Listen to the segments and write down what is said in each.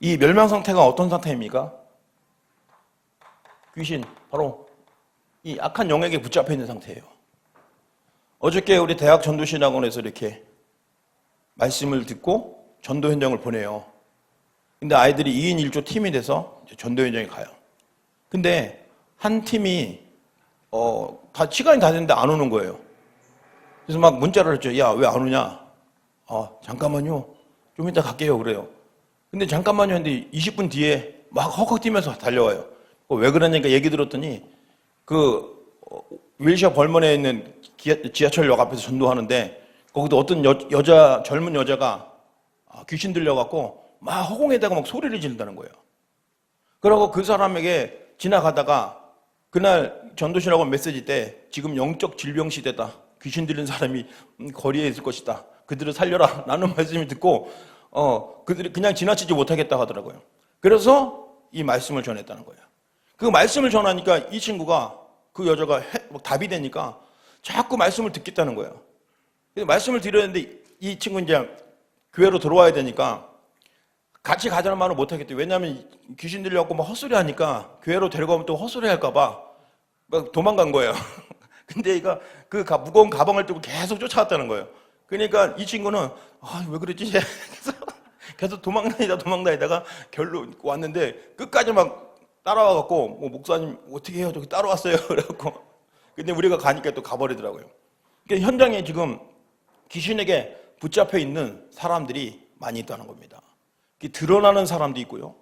이 멸망 상태가 어떤 상태입니까? 귀신, 바로 이 악한 영에게 붙잡혀 있는 상태예요. 어저께 우리 대학 전도신학원에서 이렇게 말씀을 듣고 전도 현장을 보내요. 근데 아이들이 2인 1조 팀이 돼서 전도 현장에 가요. 근데 한 팀이 어, 다 시간이 다 됐는데 안 오는 거예요. 그래서 막 문자를 했죠. 야, 왜 안 오냐? 아, 잠깐만요. 좀 이따 갈게요. 그래요. 근데 잠깐만요. 했는데 20분 뒤에 막 헉헉 뛰면서 달려와요. 어, 왜 그러냐니까 얘기 들었더니 그 어, 윌시아 벌먼에 있는 기아- 지하철역 앞에서 전도하는데 거기도 어떤 여, 여자 젊은 여자가 아, 귀신 들려갖고 막 허공에다가 막 소리를 지른다는 거예요. 그러고 그 사람에게 지나가다가 그날 전도시라고 메시지 때 지금 영적 질병 시대다. 귀신 들린 사람이 음, 거리에 있을 것이다. 그들을 살려라. 라는 말씀을 듣고 어 그들이 그냥 지나치지 못하겠다 하더라고요. 그래서 이 말씀을 전했다는 거예요. 그 말씀을 전하니까 이 친구가 그 여자가 해- 뭐 답이 되니까 자꾸 말씀을 듣겠다는 거예요. 그래서 말씀을 드렸는데 이 친구 이제 교회로 들어와야 되니까 같이 가자는 말을 못 하겠대. 왜냐하면 귀신 들려갖고 막 헛소리 하니까 교회로 데려가면 또 헛소리 할까봐 막 도망간 거예요. 근데 이가 그 가- 무거운 가방을 들고 계속 쫓아왔다는 거예요. 그러니까 이 친구는 아, 왜 그랬지? 그래서 계속 도망다니다 도망다니다가 결로 왔는데 끝까지 막 따라와 갖고 뭐 목사님 어떻게 해요? 저기 따라왔어요. 그래갖고 근데 우리가 가니까 또 가버리더라고요. 그러니까 현장에 지금 귀신에게 붙잡혀 있는 사람들이 많이 있다는 겁니다. 드러나는 사람도 있고요.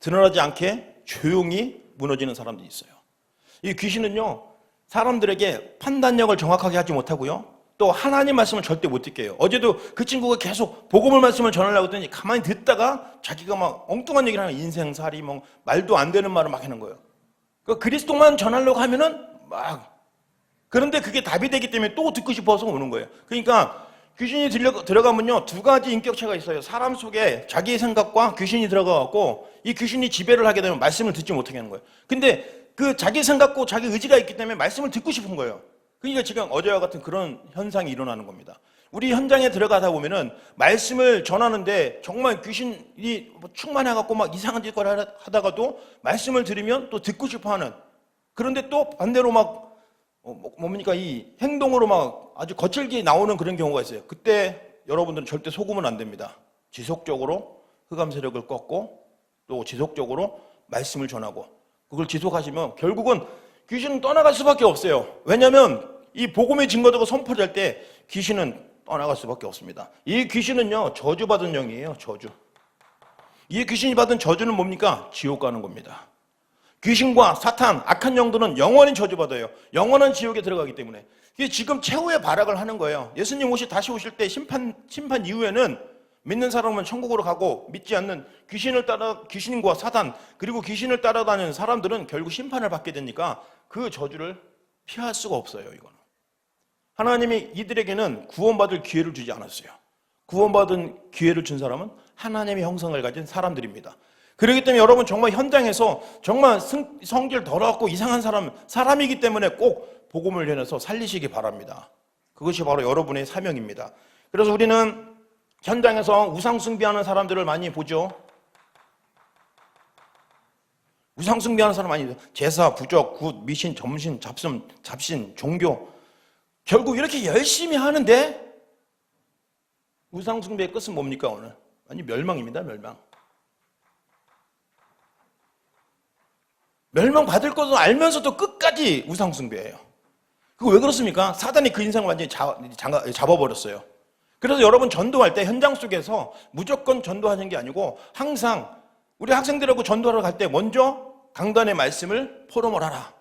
드러나지 않게 조용히 무너지는 사람도 있어요. 이 귀신은요, 사람들에게 판단력을 정확하게 하지 못하고요. 또 하나님 말씀을 절대 못 듣게 해요. 어제도 그 친구가 계속 복음을 말씀을 전하려고 했더니 가만히 듣다가 자기가 막 엉뚱한 얘기를 하는. 인생살이 뭐 말도 안 되는 말을 막 하는 거예요. 그 그리스도만 전하려고 하면은 막 그런데 그게 답이 되기 때문에 또 듣고 싶어서 오는 거예요. 그러니까 귀신이 들어가면요, 두 가지 인격체가 있어요. 사람 속에 자기의 생각과 귀신이 들어가갖고 이 귀신이 지배를 하게 되면 말씀을 듣지 못하게 하는 거예요. 근데 그 자기 생각과 자기 의지가 있기 때문에 말씀을 듣고 싶은 거예요. 그러니까 지금 어제와 같은 그런 현상이 일어나는 겁니다. 우리 현장에 들어가다 보면은 말씀을 전하는데 정말 귀신이 뭐 충만해갖고 막 이상한 짓을 하다가도 말씀을 들으면 또 듣고 싶어 하는 그런데 또 반대로 막 어, 뭐- 뭡니까 이 행동으로 막 아주 거칠게 나오는 그런 경우가 있어요. 그때 여러분들은 절대 속으면 안 됩니다. 지속적으로 흑암 세력을 꺾고 또 지속적으로 말씀을 전하고 그걸 지속하시면 결국은 귀신은 떠나갈 수밖에 없어요. 왜냐하면 이 복음의 증거도가 선포될 때 귀신은 떠나갈 수밖에 없습니다. 이 귀신은요 저주받은 영이에요. 저주. 이 귀신이 받은 저주는 뭡니까? 지옥 가는 겁니다. 귀신과 사탄, 악한 영들은 영원히 저주받아요. 영원한 지옥에 들어가기 때문에. 이게 지금 최후의 발악을 하는 거예요. 예수님 오시 다시 오실 때 심판 심판 이후에는 믿는 사람은 천국으로 가고 믿지 않는 귀신을 따라 귀신과 사탄 그리고 귀신을 따라다니는 사람들은 결국 심판을 받게 되니까 그 저주를 피할 수가 없어요. 이거는 하나님이 이들에게는 구원받을 기회를 주지 않았어요. 구원받은 기회를 준 사람은 하나님의 형성을 가진 사람들입니다. 그렇기 때문에 여러분 정말 현장에서 정말 승- 성질 더럽고 이상한 사람, 사람이기 때문에 꼭 복음을 전해서 살리시기 바랍니다. 그것이 바로 여러분의 사명입니다. 그래서 우리는 현장에서 우상숭배하는 사람들을 많이 보죠. 우상숭배하는 사람 많이 있어요. 제사, 부적, 굿, 미신, 점신, 잡심, 잡신, 종교. 결국 이렇게 열심히 하는데 우상숭배의 끝은 뭡니까 오늘? 아니 멸망입니다 멸망. 멸망 받을 것을 알면서도 끝까지 우상숭배해요. 그거 왜 그렇습니까? 사단이 그 인생을 완전히 잡, 장가- 잡아버렸어요. 그래서 여러분 전도할 때 현장 속에서 무조건 전도하는 게 아니고 항상 우리 학생들하고 전도하러 갈 때 먼저 강단의 말씀을 포럼을 하라.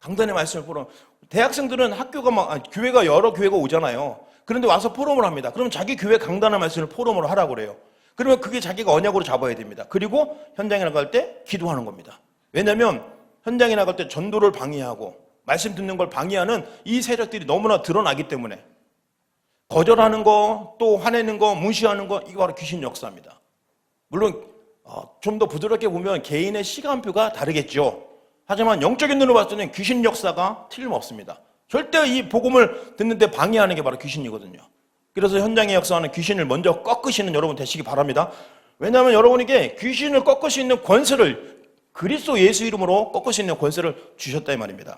강단의 말씀을 포럼. 대학생들은 학교가 막, 아니, 교회가 여러 교회가 오잖아요. 그런데 와서 포럼을 합니다. 그럼 자기 교회 강단의 말씀을 포럼으로 하라고 그래요. 그러면 그게 자기가 언약으로 잡아야 됩니다. 그리고 현장에 나갈 때 기도하는 겁니다. 왜냐하면 현장에 나갈 때 전도를 방해하고 말씀 듣는 걸 방해하는 이 세력들이 너무나 드러나기 때문에 거절하는 거, 또 화내는 거, 무시하는 거, 이거 바로 귀신 역사입니다. 물론 어, 좀더 부드럽게 보면 개인의 시간표가 다르겠죠. 하지만 영적인 눈으로 봤을 때는 귀신 역사가 틀림없습니다. 절대 이 복음을 듣는데 방해하는 게 바로 귀신이거든요. 그래서 현장의 역사하는 귀신을 먼저 꺾으시는 여러분 되시기 바랍니다. 왜냐하면 여러분에게 귀신을 꺾을 수 있는 권세를 그리스도 예수 이름으로 꺾을 수 있는 권세를 주셨다 이 말입니다.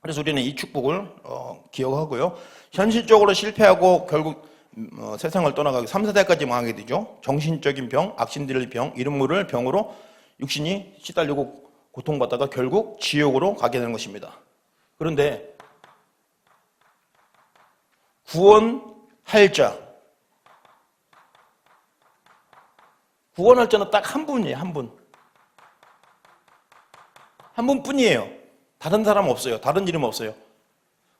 그래서 우리는 이 축복을 어, 기억하고요. 현실적으로 실패하고 결국 음, 어, 세상을 떠나가고 3, 4대까지 망하게 되죠. 정신적인 병, 악신들의 병, 이런 물을 병으로 육신이 시달리고 고통받다가 결국 지옥으로 가게 되는 것입니다. 그런데 구원할 자, 구원할 자는 딱 한 분이에요, 한 분. 한 분뿐이에요. 다른 사람 없어요. 다른 이름 없어요.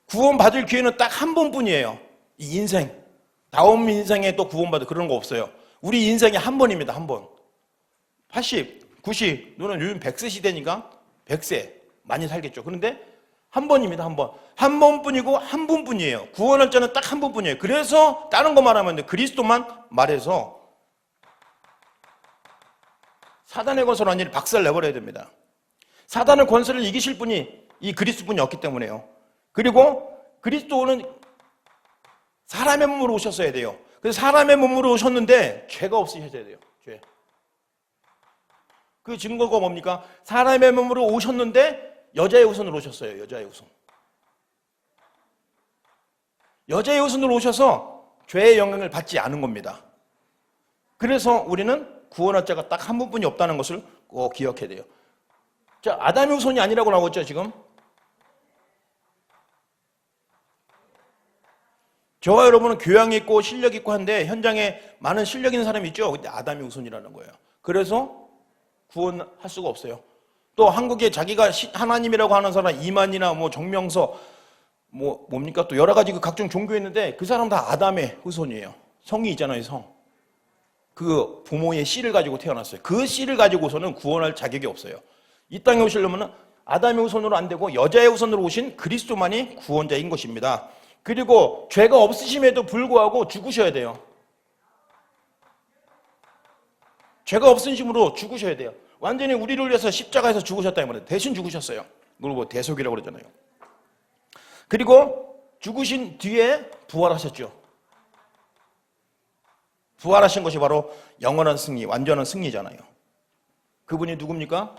구원받을 기회는 딱 한 번뿐이에요. 이 인생. 다음 인생에 또 구원받을 그런 거 없어요. 우리 인생에 한 번입니다. 한 번. 80, 90, 너는 요즘 100세 시대니까 100세 많이 살겠죠. 그런데 한 번입니다. 한 번. 한 번뿐이고 한 분뿐이에요. 구원할 자는 딱 한 분뿐이에요. 그래서 다른 거 말하면 안 돼. 그리스도만 말해서 사단의 권세로 완전히 박살 내버려야 됩니다. 사단의 권세를 이기실 분이 이 그리스도뿐이 없기 때문에요. 그리고 그리스도는 사람의 몸으로 오셨어야 돼요. 그래서 사람의 몸으로 오셨는데 죄가 없으셔야 돼요. 죄. 그 증거가 뭡니까? 사람의 몸으로 오셨는데 여자의 후손으로 오셨어요. 여자의 후손. 여자의 후손으로 오셔서 죄의 영향을 받지 않은 겁니다. 그래서 우리는 구원할 자가 딱 한 분뿐이 없다는 것을 꼭 기억해야 돼요. 자, 아담의 후손이 아니라고 나오고 있죠, 지금? 저와 여러분은 교양 있고 실력 있고 한데 현장에 많은 실력 있는 사람이 있죠. 근데 아담의 후손이라는 거예요. 그래서 구원할 수가 없어요. 또 한국에 자기가 시- 하나님이라고 하는 사람 이만이나 뭐 정명서 뭐 뭡니까 또 여러 가지 그 각종 종교 있는데 그 사람 다 아담의 후손이에요. 성이 있잖아요, 성. 그 부모의 씨를 가지고 태어났어요. 그 씨를 가지고서는 구원할 자격이 없어요. 이 땅에 오시려면 아담의 후손으로 안 되고 여자의 후손으로 오신 그리스도만이 구원자인 것입니다. 그리고 죄가 없으심에도 불구하고 죽으셔야 돼요. 죄가 없으심으로 죽으셔야 돼요. 완전히 우리를 위해서 십자가에서 죽으셨다 이 말이에요. 대신 죽으셨어요. 그걸 뭐 대속이라고 그러잖아요. 그리고 죽으신 뒤에 부활하셨죠. 부활하신 것이 바로 영원한 승리, 완전한 승리잖아요. 그분이 누굽니까?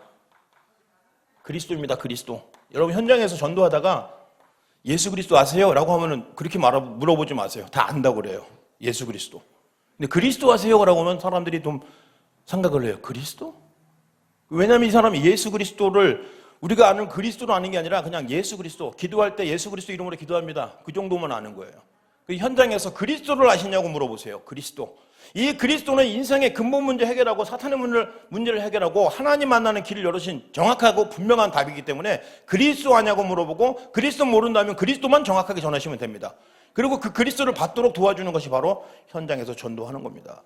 그리스도입니다. 그리스도. 여러분 현장에서 전도하다가 예수 그리스도 아세요? 라고 하면은 그렇게 말하, 물어보지 마세요. 다 안다고 그래요. 예수 그리스도. 근데 그리스도 아세요? 라고 하면 사람들이 좀 생각을 해요. 그리스도? 왜냐면 이 사람이 예수 그리스도를 우리가 아는 그리스도로 아는 게 아니라 그냥 예수 그리스도. 기도할 때 예수 그리스도 이름으로 기도합니다. 그 정도만 아는 거예요. 그 현장에서 그리스도를 아시냐고 물어보세요. 그리스도. 이 그리스도는 인생의 근본 문제 해결하고 사탄의 문제를, 해결하고 하나님 만나는 길을 열으신 정확하고 분명한 답이기 때문에 그리스도 아냐고 물어보고 그리스도 모른다면 그리스도만 정확하게 전하시면 됩니다. 그리고 그 그리스도를 받도록 도와주는 것이 바로 현장에서 전도하는 겁니다.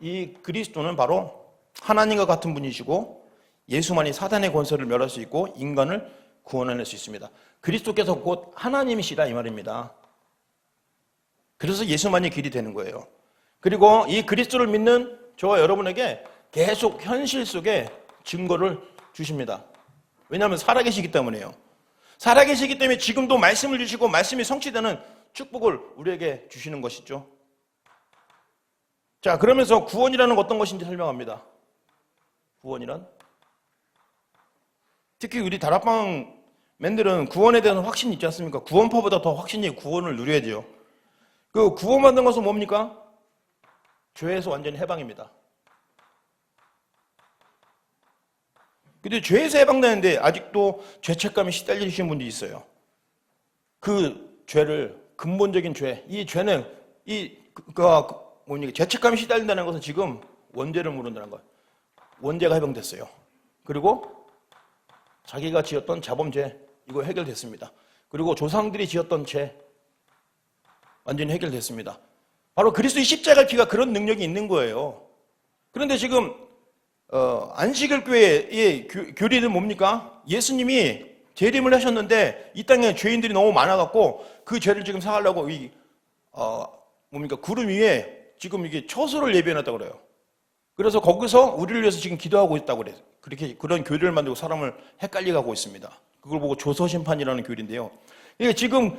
이 그리스도는 바로 하나님과 같은 분이시고 예수만이 사단의 권세를 멸할 수 있고 인간을 구원해낼 수 있습니다. 그리스도께서 곧 하나님이시다 이 말입니다. 그래서 예수만이 길이 되는 거예요. 그리고 이 그리스도를 믿는 저와 여러분에게 계속 현실 속에 증거를 주십니다. 왜냐하면 살아계시기 때문에요. 살아계시기 때문에 지금도 말씀을 주시고 말씀이 성취되는 축복을 우리에게 주시는 것이죠. 자, 그러면서 구원이라는 어떤 것인지 설명합니다. 구원이란? 특히 우리 다락방 맨들은 구원에 대한 확신이 있지 않습니까? 구원파보다 더 확신이 구원을 누려야 돼요. 그 구원받는 것은 뭡니까? 죄에서 완전히 해방입니다. 근데 죄에서 해방되는데 아직도 죄책감에 시달리시는 분들이 있어요. 그 죄를 근본적인 죄, 이 죄는 이 그, 그, 뭡니까 죄책감에 시달린다는 것은 지금 원죄를 모른다는 거예요. 원죄가 해방됐어요. 그리고 자기가 지었던 자범죄 이거 해결됐습니다. 그리고 조상들이 지었던 죄 완전히 해결됐습니다. 바로 그리스도의 십자가 피가 그런 능력이 있는 거예요. 그런데 지금 어, 안식일 교회의 교, 교리는 뭡니까? 예수님이 재림을 하셨는데 이 땅에 죄인들이 너무 많아갖고 그 죄를 지금 사하려고 이 어, 뭡니까 구름 위에 지금 이게 처소를 예비해놨다고 그래요. 그래서 거기서 우리를 위해서 지금 기도하고 있다고 그래요. 그렇게 그런 교리를 만들고 사람을 헷갈리게 하고 있습니다. 그걸 보고 조서심판이라는 교리인데요. 이게 지금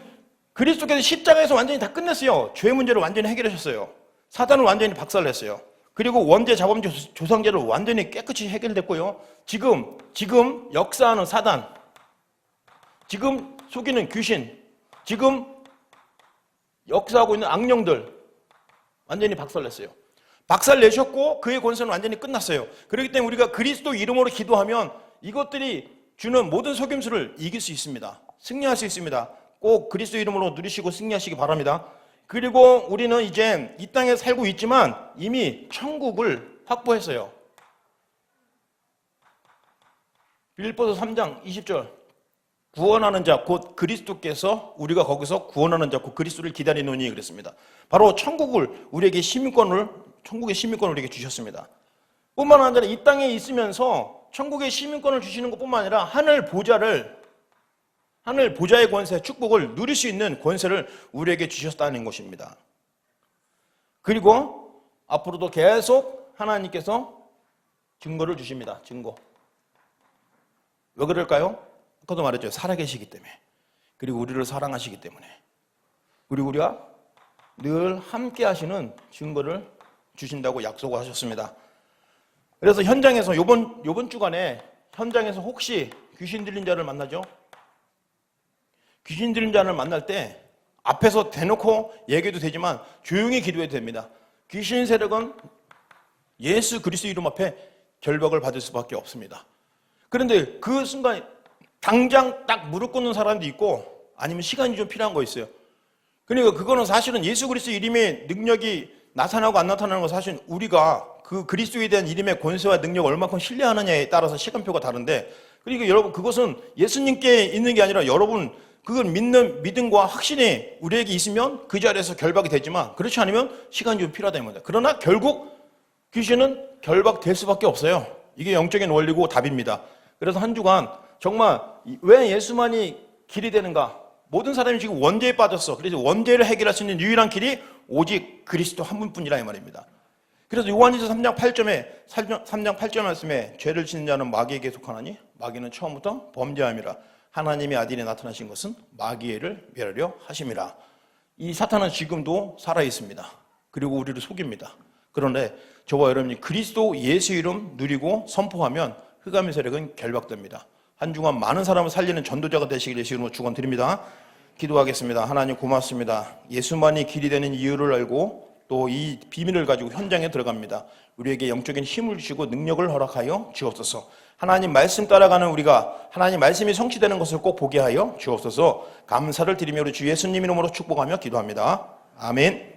그리스도께서 십자가에서 완전히 다 끝냈어요. 죄 문제를 완전히 해결하셨어요. 사단을 완전히 박살냈어요. 그리고 원죄 자범죄 조상죄를 완전히 깨끗이 해결됐고요. 지금 지금 역사하는 사단, 지금 속이는 귀신, 지금 역사하고 있는 악령들 완전히 박살냈어요. 박살내셨고 그의 권세는 완전히 끝났어요. 그렇기 때문에 우리가 그리스도 이름으로 기도하면 이것들이 주는 모든 속임수를 이길 수 있습니다. 승리할 수 있습니다. 꼭 그리스도 이름으로 누리시고 승리하시기 바랍니다. 그리고 우리는 이제 이 땅에 살고 있지만 이미 천국을 확보했어요. 빌립보서 3장 20절 구원하는 자 곧 그리스도께서 우리가 거기서 구원하는 자 곧 그리스도를 기다리노니 그랬습니다. 바로 천국을 우리에게 시민권을 천국의 시민권을 우리에게 주셨습니다. 뿐만 아니라 이 땅에 있으면서 천국의 시민권을 주시는 것 뿐만 아니라 하늘 보좌를 하늘 보좌의 권세, 축복을 누릴 수 있는 권세를 우리에게 주셨다는 것입니다. 그리고 앞으로도 계속 하나님께서 증거를 주십니다. 증거. 왜 그럴까요? 아까도 말했죠. 살아계시기 때문에. 그리고 우리를 사랑하시기 때문에. 그리고 우리가 늘 함께 하시는 증거를 주신다고 약속을 하셨습니다. 그래서 현장에서 요번 요번 주간에 현장에서 혹시 귀신 들린 자를 만나죠? 귀신 들린 자를 만날 때 앞에서 대놓고 얘기해도 되지만 조용히 기도해도 됩니다. 귀신 세력은 예수 그리스도 이름 앞에 결박을 받을 수밖에 없습니다. 그런데 그 순간 당장 딱 무릎 꿇는 사람도 있고 아니면 시간이 좀 필요한 거 있어요. 그러니까 그거는 사실은 예수 그리스도 이름의 능력이 나타나고 안 나타나는 건 사실 우리가 그 그리스도에 대한 이름의 권세와 능력을 얼마큼 신뢰하느냐에 따라서 시간표가 다른데 그러니까 여러분 그것은 예수님께 있는 게 아니라 여러분 그건 믿는 믿음과 확신이 우리에게 있으면 그 자리에서 결박이 되지만 그렇지 않으면 시간이 좀 필요하다는 겁니다. 그러나 결국 귀신은 결박될 수밖에 없어요. 이게 영적인 원리고 답입니다. 그래서 한 주간 정말 왜 예수만이 길이 되는가? 모든 사람이 지금 원죄에 빠졌어. 그래서 원죄를 해결할 수 있는 유일한 길이 오직 그리스도 한 분뿐이라 이 말입니다. 그래서 요한일서 3장 8점에 3장 8절 말씀에 죄를 짓는 자는 마귀에게 속하나니 마귀는 처음부터 범죄함이라 하나님의 아들이 나타나신 것은 마귀를 멸하려 하심이라. 이 사탄은 지금도 살아 있습니다. 그리고 우리를 속입니다. 그런데 저와 여러분이 그리스도 예수 이름 누리고 선포하면 흑암의 세력은 결박됩니다. 한 주간 많은 사람을 살리는 전도자가 되시길 예수님으로 축원드립니다. 기도하겠습니다. 하나님 고맙습니다. 예수만이 길이 되는 이유를 알고 또 이 비밀을 가지고 현장에 들어갑니다. 우리에게 영적인 힘을 주시고 능력을 허락하여 주옵소서. 하나님 말씀 따라가는 우리가 하나님 말씀이 성취되는 것을 꼭 보게 하여 주옵소서. 감사를 드리며 우리 주 예수님 이름으로 축복하며 기도합니다. 아멘.